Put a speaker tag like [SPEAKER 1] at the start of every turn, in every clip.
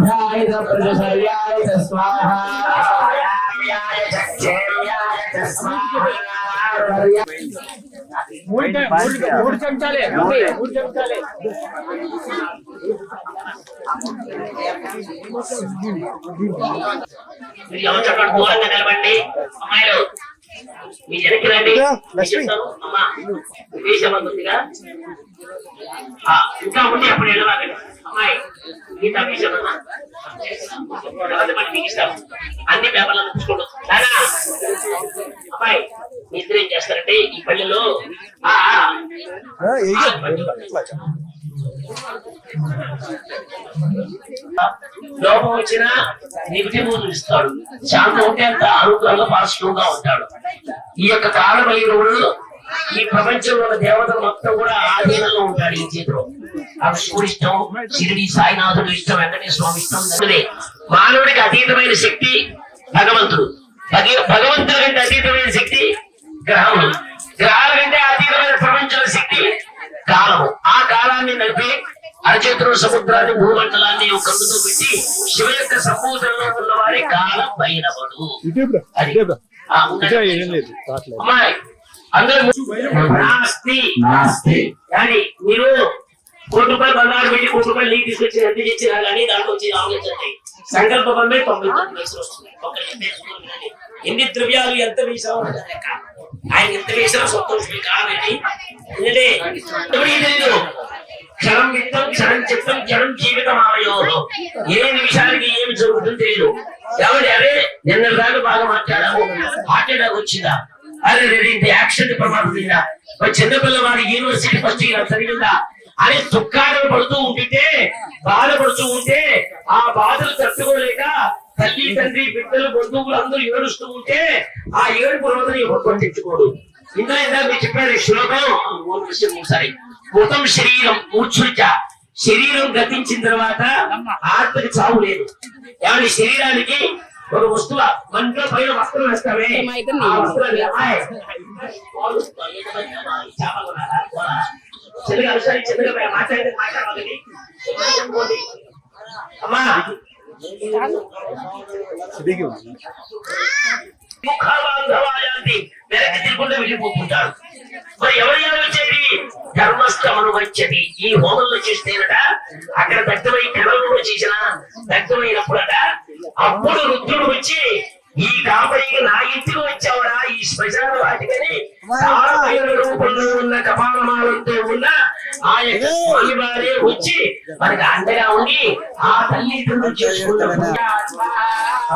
[SPEAKER 1] ధ్యాయ ప్రజశర్యాయ చ స్వాహ
[SPEAKER 2] మూడు చెంచాలే. మూడు చెంచాలే.
[SPEAKER 3] నిలబండి అమ్మాయిలు మీ వెనక్కి రండి. అమ్మా విదేశం ఇంకా ఉంటే అప్పుడు వెళ్ళవాగండి అమ్మాయి గీత విషయం మరి ఇస్తాం అన్ని పేపర్లను చూసుకోండు నానా అమ్మాయి ఇద్దరు ఏం చేస్తారంటే ఈ పల్లెలో లోపం వచ్చినా నెగిటివ్ ఇస్తాడు శాంతం ఉంటే అంత ఆరోగ్యంగా పాజిటివ్గా ఉంటాడు ఈ యొక్క కాలం కాలభైరవుడు ఈ ప్రపంచంలో ఉన్న దేవతలు మొత్తం కూడా ఆధీనంలో ఉంటాడు ఈ చేతిలో ఆ శివుడు ఇష్టం షిరిడి సాయినాథుడు ఇష్టం వెంకటేశ్వర స్వామి ఇష్టం మానవుడికి అతీతమైన శక్తి భగవంతుడు. భగ- భగవంతుడి కంటే అతీతమైన శక్తి గ్రహములు గ్రహాల కంటే అతీతమైన ప్రపంచంలో శక్తి కాలము. ఆ కాలాన్ని నడిపి అరచేతులు సముద్రాన్ని భూమండలాన్ని ఒక కన్నుతో పెట్టి శివ యొక్క సంబూధంలో ఉన్నవారి కాలం భైరవుడు అందరూ నాస్తి.
[SPEAKER 1] నాస్తి.
[SPEAKER 3] కానీ మీరు కోటి రూపాయలు బంగారు పెట్టి కోటి రూపాయలు నీకు తీసుకొచ్చి ఎంత చేసినా కానీ దాంట్లో వచ్చి ఆలోచించాయి సంకల్ప బంధే తొంభై తొమ్మిది పైసలు వస్తుంది. ఎన్ని ద్రవ్యాలు ఎంత వేసావు లెక్క. ఆయన ఎంత వేసినా సంతోషం కాబట్టి ఎందుకంటే క్షణం విత్తం క్షణం చిత్తం క్షణం జీవితం ఆవయో ఏ నిమిషానికి ఏమి జరుగుతుందో తెలియదు ఎవరి అరే నిన్న దాకా బాగా మాట్లాడాము హార్ట్ అటాక్ వచ్చిందా? అరే రే ఇంత యాక్సిడెంట్ ప్రమాదం ఉందా? చిన్నపిల్లవాడు యూనివర్సిటీ ఫస్ట్ ఇయర్ జరిగిందా అని దుఃఖాలు పడుతూ ఉంటుంటే బాధపడుతూ ఉంటే ఆ బాధలు తట్టుకోలేక తల్లి తండ్రి బిడ్డలు బంధువులు అందరూ ఏడుస్తూ ఉంటే ఆ ఏడుపు రోజుని పట్టించుకోడు. ఇందులో ఇందా మీరు చెప్పారు శ్లోకం. మూడు విషయం ఒకసారి మొత్తం శరీరం మూర్ఛుచ శరీరం గతించిన తర్వాత ఆత్మకి చావు లేదు. ఏమంటే శరీరానికి ఒక వస్తువు మనలో పైన వస్త్రం వేస్తామే ఆ చిన్నగా మాట్లాడితే మాట్లాడాలి అమ్మా! వెనక్కి తిరుగుండా వెళ్ళిపోతుంటాడు మరి ఎవరు వచ్చేది? ధర్మస్థమను వచ్చేది. ఈ హోమంలో చేస్తేనట అక్కడ దగ్ధమై కళలో చేసిన దగ్ధమైనప్పుడట అప్పుడు రుద్రుడు వచ్చి ఈ కాపరికి నా ఇంటికి వచ్చావురా ఈ శ్మశాన వాటికని రూపంలో ఆ యొక్క స్వామి వారే వచ్చి మనకి అండగా ఉండి ఆ తల్లిదండ్రులు చేసుకున్న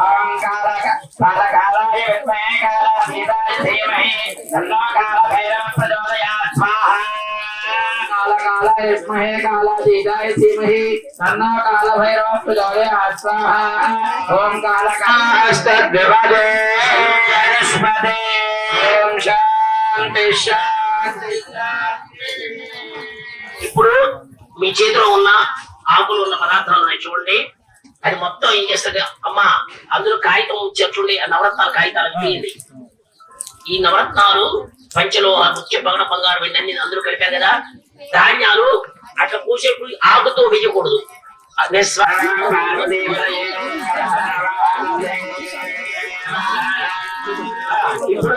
[SPEAKER 1] ఓం కాలక కాలకాలాయ విద్మహే కాలాతీతాయ ధీమహి తన్నో కాలభైరవ ప్రచోదయాత్ స్వాహా. కాలకాలాయ విద్మహే కాలాతీతాయ ధీమహి తన్నో కాలభైరవ ప్రచోదయాత్ స్వాహా. ఓం కాలకాస్తద్విభజే వనస్పతే ఓం శాంతి శాంతి.
[SPEAKER 3] ఇప్పుడు మీ చేతిలో ఉన్న ఆకులు ఉన్న పదార్థాలు ఉన్నాయి చూడండి. అది మొత్తం ఏం చేస్తుంది? అమ్మా అందులో కాగితం చెట్లుండి ఆ నవరత్నాలు కాగితాలు తీయండి ఈ నవరత్నాలు పంచలో ముఖ్య పగడ బంగారు వెండి అన్ని అందరూ కలిపారు కదా. ధాన్యాలు అట్లా కూసేపు ఆకుతో వేయకూడదు. అదే ఇప్పుడు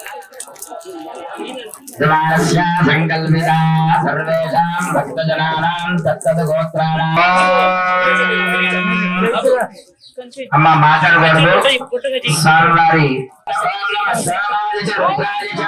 [SPEAKER 1] సంకల్పితా సర్వేషాం భక్తజనానాం తత్తద్ అమ్మ మాట్లాడకూడదు స్వామివారి సామ్రాజ్య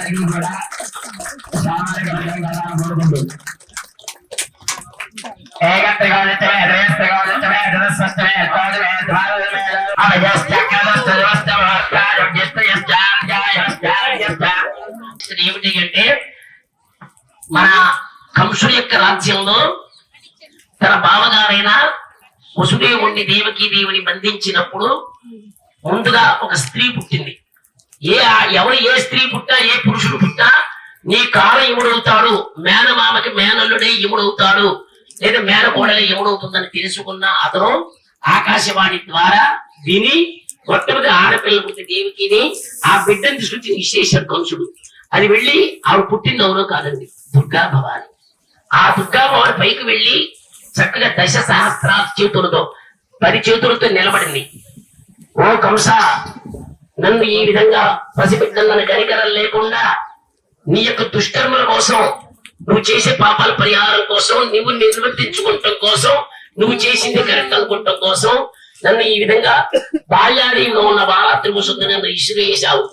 [SPEAKER 1] అందరికీ కూడా సామాజిక వర్గంగా కోరుకుంటూ ఏకత్రికోణితమే
[SPEAKER 3] ఏమిటి అంటే మన కంసుడి యొక్క రాజ్యంలో తన బావగారైన వసుదేవుణ్ణి దేవకీ దేవుని బంధించినప్పుడు ముందుగా ఒక స్త్రీ పుట్టింది. ఏ ఎవరు ఏ స్త్రీ పుట్టా ఏ పురుషుడు పుట్టా నీ కాల ఇముడవుతాడు. మేనమామకి మేనల్లుడే ఇముడవుతాడు. లేదా మేనకోడలే ఇముడవుతుందని తెలుసుకున్న అతను ఆకాశవాణి ద్వారా విని మొట్టమొదటి ఆడపిల్ల పుట్టి దేవికిని ఆ బిడ్డను తీసుకొచ్చి విశేషం కంసుడు అది వెళ్ళి ఆవిడ పుట్టింది ఎవరో కాదండి దుర్గా భవాని. ఆ దుర్గా భవాని పైకి వెళ్ళి చక్కగా దశ సహస్రాల చేతులతో పది చేతులతో నిలబడింది. ఓ కంస నన్ను ఈ విధంగా పసిబిడ్డలను కనికరం లేకుండా నీ యొక్క దుష్కర్మల కోసం నువ్వు చేసే పాపాల పరిహారం కోసం నువ్వు నిర్వర్తించుకుంటాం కోసం నువ్వు చేసింది కరెక్ట్ అనుకుంటాం కోసం నన్ను ఈ విధంగా బాల్యాడీలో ఉన్న బాలాత్రి శుద్ధి నన్ను ఇసురేసావు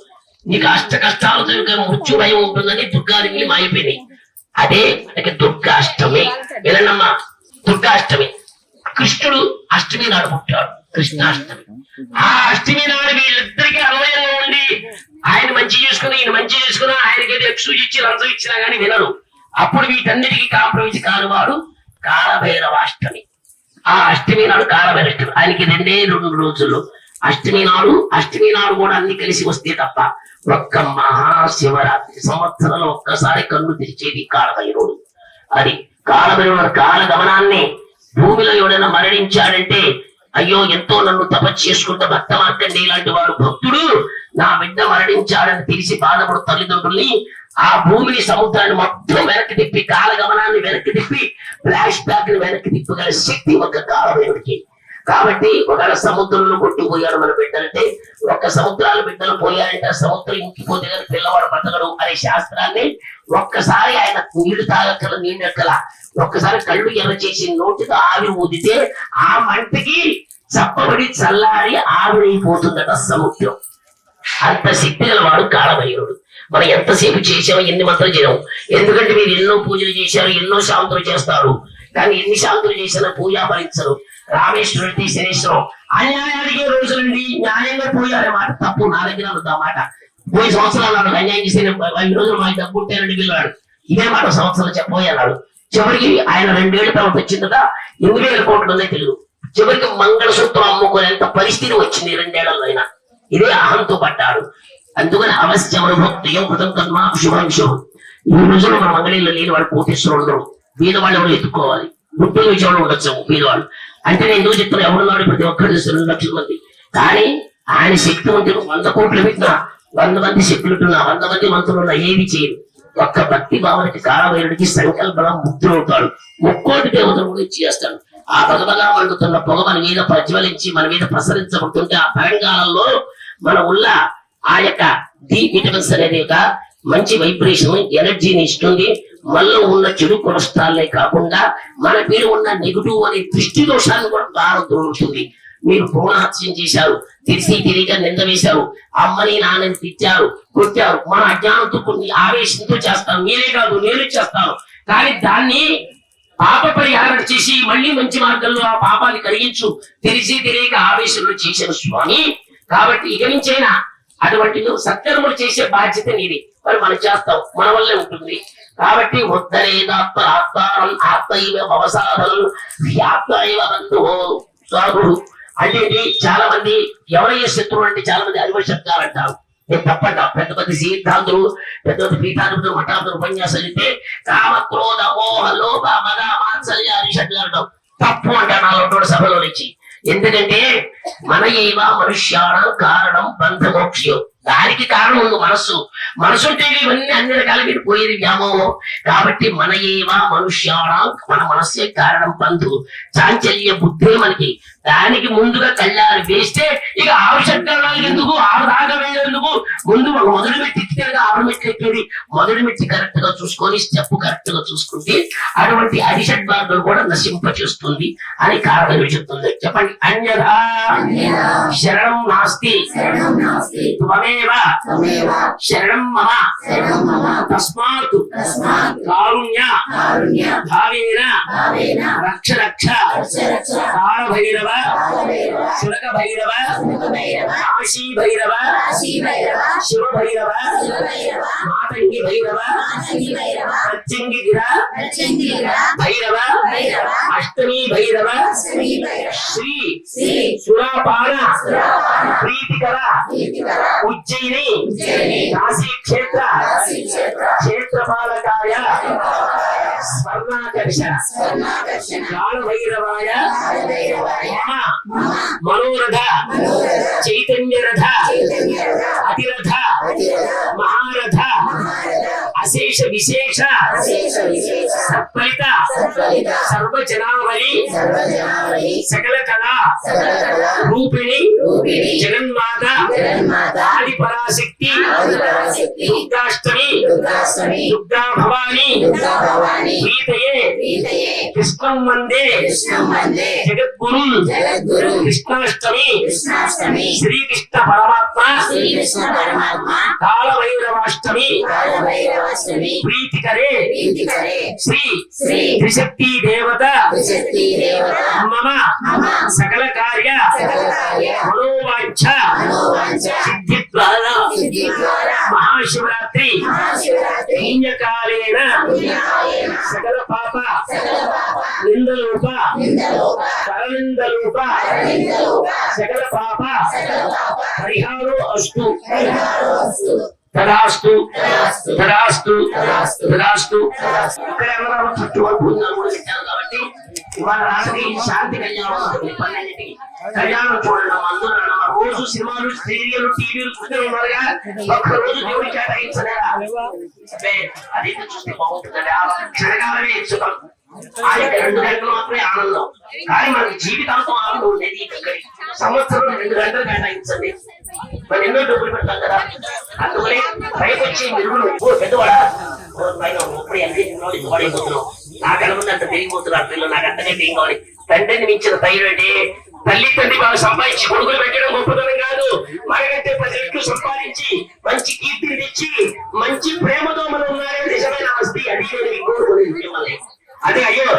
[SPEAKER 3] నీకు అష్ట కష్టాలతో మృత్యు భయం ఉంటుందని దుర్గాదేవి మాయిపోయినాయి. అదే మనకి దుర్గాష్టమి. వినమ్మా దుర్గాష్టమి. కృష్ణుడు అష్టమి నాడు పుట్టాడు. కృష్ణాష్టమి. ఆ అష్టమి నాడు వీళ్ళిద్దరికి అన్వయంలో ఉండి ఆయన మంచి చేసుకుని ఈయన మంచి చేసుకుని ఆయనకి ఏదో ఎక్స్క్యూజ్ ఇచ్చి లంచం ఇచ్చినా గానీ వినరు. అప్పుడు వీటన్నిటికీ కాంప్రమైజ్ కానివాడు కాలభైరవాష్టమి. ఆ అష్టమి నాడు కాలభైరష్టమి ఆయనకి రెండే రెండు రోజులు అష్టమి నాడు అష్టమి నాడు కూడా అన్ని కలిసి వస్తే తప్ప ఒక్క మహాశివరాత్రి సంవత్సరంలో ఒక్కసారి కన్ను తెరిచేది కాలభైరుడు అది కాలభైరవుడు కాల గమనాన్ని భూమిలో ఎవడైనా మరణించాడంటే అయ్యో ఎంతో నన్ను తపస్సు చేసుకుంటే భక్త మార్కండి ఇలాంటి వాడు భక్తుడు. నా బిడ్డ మరణించాడని తెలిసి బాధపడు తల్లిదండ్రుల్ని ఆ భూమిని సముద్రాన్ని మొత్తం వెనక్కి తిప్పి కాల గమనాన్ని వెనక్కి తిప్పి ఫ్లాష్ బ్యాక్ని వెనక్కి తిప్పగల శక్తి ఒక కాలభైరుడికి. కాబట్టి ఒకవేళ సముద్రంలో కొట్టుకుపోయాడు మన బిడ్డలంటే ఒక్క సముద్రాల బిడ్డలు పోయారంటే సముద్రం ఇంకిపోతే కానీ పిల్లవాడు బతకడు అనే శాస్త్రాన్ని ఒక్కసారి ఆయన నీళ్ళు తాగక్కల నీళ్ళెక్కల ఒక్కసారి కళ్ళు ఎర్ర చేసి నోటితో ఆవిరి ఊదితే ఆ మంటకి చప్పబడి చల్లారి ఆవిరైపోతుందట సముద్రం. అంత శక్తి గలవాడు కాలభైరుడు మనం ఎంతసేపు చేసామో ఎన్ని మంత్రం చేయము ఎందుకంటే మీరు ఎన్నో పూజలు చేశారు ఎన్నో శాంతులు చేస్తారు. కానీ ఎన్ని శాంతులు చేసినా పూజ ఫలించరు రామేశ్వరుడి శనేశ్వరం అన్యాయానికి రోజులండి న్యాయంగా పోయారే మాట తప్పు నా దగ్గర ఉంది ఆ పోయి సంవత్సరాలు అన్నాడు అన్యాయం చేసి ఐదు రోజులు మాకు డబ్బు ఉంటే రెండు వెళ్ళాడు ఇదే మాట సంవత్సరాలు చెప్పబోయి అన్నాడు. చివరికి ఆయన రెండేళ్ళ తర్వాత వచ్చిందట ఎన్ని వేల కోట్లు ఉందో తెలియదు చివరికి మంగళసూత్రం అమ్ముకునేంత పరిస్థితి వచ్చింది రెండేళ్ళలో అయినా ఇదే అహంతో పడ్డాడు. అందుకని అవశ్యమును భక్తియం కృతం కర్మ శుభాంశం ఈ రోజుల్లో మన మంగళీలో లేని వాళ్ళు కోటేశ్వరులు ఉండరు. వీళ్ళ వాళ్ళు ఎవరు ఎత్తుకోవాలి? గుంటూరు విషయంలో ఉండొచ్చు వీళ్ళవాళ్ళు అంటే నేను ఎందుకు చెప్తున్నా? ఎవరున్నాడు ప్రతి ఒక్కరు రెండు లక్షల మంది. కానీ ఆయన శక్తివంతుడు వంద కోట్లు పెట్టినా వంద మంది శక్తులున్నా వంద మంది మంత్రులు ఉన్నా ఏది చేయదు ఒక్క భక్తి భావనకి కాలవైరుడికి సంకల్పన ముద్రవుతాడు ముక్కోటి దేవతలు కూడా చేస్తాడు ఆ భగవగా వండుతున్న పొగ మన మీద ప్రజ్వలించి మన మీద ప్రసరించబడుతుంటే ఆ భయంకాలంలో మన ఉల్ల ఆ యొక్క డి విటమిన్స్ అనేది ఒక మంచి వైబ్రేషన్ ఎనర్జీని ఇస్తుంది. మనలో ఉన్న చెడు కొలెస్ట్రాల్లే కాకుండా మన మీద ఉన్న నెగిటివ్ అనే దృష్టి దోషాన్ని కూడా దారం దొరుకుతుంది. మీరు భ్రూణహత్యం చేశారు తెలిసి తెలియక నింద వేశారు అమ్మని నాన్నని తిట్టారు కొట్టారు మన అజ్ఞానంతో కొన్ని ఆవేశంతో చేస్తాను మీరే కాదు నేను చేస్తాను. కానీ దాన్ని పాప పరిహారం చేసి మళ్ళీ మంచి మార్గంలో ఆ పాపాన్ని కలిగించు తెలిసి తెలియక ఆవేశంలో చేసిన స్వామి. కాబట్టి ఇక నుంచైనా అటువంటి సత్కర్మలు చేసే బాధ్యత నీది. మరి మనం చేస్తాం మన వల్లే ఉంటుంది. కాబట్టి ఉద్ధరేదాత్మ ఆత్మానం ఆత్మైవ భవసాధనం ఆత్మైవ బంధువు సాధుడు అనేది చాలా మంది ఎవరయ్యే శత్రువు అంటే చాలా మంది అరివశబ్దాలు అంటారు. నేను తప్పంట పెద్ద పెద్ద సిద్ధాంతులు పెద్ద పెద్ద పీఠాధిపతులు మఠాధిపతులు ఉపన్యాసాలు అయితే కామ క్రోధ మోహ లోభ మద మాత్సర్య అరిషడ్లు అంటాం తప్పు అంటారు నాలుగు సభలో నుంచి. ఎందుకంటే మన ఏవ మనుష్యాణం కారణం బంధమోక్ష్యం. దానికి కారణం ఉంది మనస్సు. మనసు ఉంటే ఇవన్నీ అన్ని రకాల మీద పోయేది వ్యామోహం కాబట్టి మన ఏవ మనుష్యాణం మన మనస్సే కారణం బంధు చాంచల్య బుద్ధే మనకి. దానికి ముందుగా కళ్ళారు వేస్తే ఇక ఆరు చక్రాలు ఎందుకు? ఆరు దాకా వెళ్ళేందుకు ముందు ఒక మొదటి మెట్టి ఎక్కితే ఆరు మెట్లు ఎక్కేది? మొదటి మెట్టి కరెక్ట్గా చూసుకొని స్టెప్ కరెక్ట్గా చూసుకుంటే అటువంటి అరిషడ్ మార్గం కూడా నశింప చేస్తుంది అని కారణం చెప్తుంది. చెప్పండి. అన్యథా శరణం నాస్తి. త్వమేవ శరణం మమ. తస్మాత్ కారుణ్య. భావేన. రక్ష రక్ష కాల భైరవ శునక భైరవ కాశీ భైరవ శివ భైరవ మాతంగి భైరవ ప్రత్యంగి గిర భైరవ. అష్టమి భైరవ శ్రీ. సురాపాన ప్రీతికర. ఉజ్జయిని. కాశీ క్షేత్ర. క్షేత్రపాలకాయ. స్వర్ణాకర్ష కాల భైరవాయ మమ. మనోరథ. చైతన్యరథ. అతిరథ. మహారథ. అశేష విశేష సత్ఫలిత సర్వజనావళి సకల కళా రూపిణి జగన్మాత ఆది పరాశక్తి దుర్గాష్టమి దుర్గా భవాని గీతయే కృష్ణం వందే జగద్గురు కృష్ణాష్టమి శ్రీకృష్ణ పరమాత్మ కాలభైరవాష్టమి ప్రీతికరే. శ్రీ త్రిశక్తి దేవత. మమ. సకల కార్య. మనోవాంఛ. సిద్ధి ద్వారా మహాశివరాత్రి. పుణ్యకాలేన. సకల పాప. నిందలోప. పరనిందలోప. సకల పాప. పరిహారో అస్తు. తదాస్తు తదాస్తు తదాస్తు ఇక్కడ ఎవరో చుట్టూ అనుకుంటున్నారు కూడా పెట్టారు కాబట్టి ఇవాళ రాత్రి శాంతి కళ్యాణం పన్నెండింటికి. కళ్యాణం చూడండి అందరూ. రోజు సినిమాలు సీరియల్ టీవీలు చూస్తూ ఉన్నారుగా ఒక్క రోజు దేవుడి కేటాయించలేరా అది చూస్తే ఆ క్షణకాలమే సుఖం రెండు గంటలు మాత్రమే ఆనందం. కానీ మనకి జీవితాంతం ఆనందం ఉండేది ఇక్కడికి సంవత్సరం రెండు గంటలు కేటాయించండి. మరి ఎన్నో డబ్బులు పెడతాం కదా. అందుకని పైకి వచ్చి మిరుగులు ఓ పెద్దవాడా? ఓ పైన ఇప్పుడు ఎంత పడిపోతున్నావు నాకన్నా ముందు అంత పెరిగిపోతున్నారు పిల్లలు నాకు అంతకంటే ఏం కావాలి? తండ్రిని మించిన ధైర్యం తల్లి తండ్రి వాళ్ళు సంపాదించి కొడుకులు పెట్టడం గొప్పతనం కాదు. మనకంటే పది రెట్లు సంపాదించి మంచి కీర్తిని తెచ్చి మంచి ప్రేమతో మనం ఉన్నారని నిజమైన ఆస్తి అడిగి నేను మీకు కోరుకునేది మిమ్మల్ని అదే అయ్యో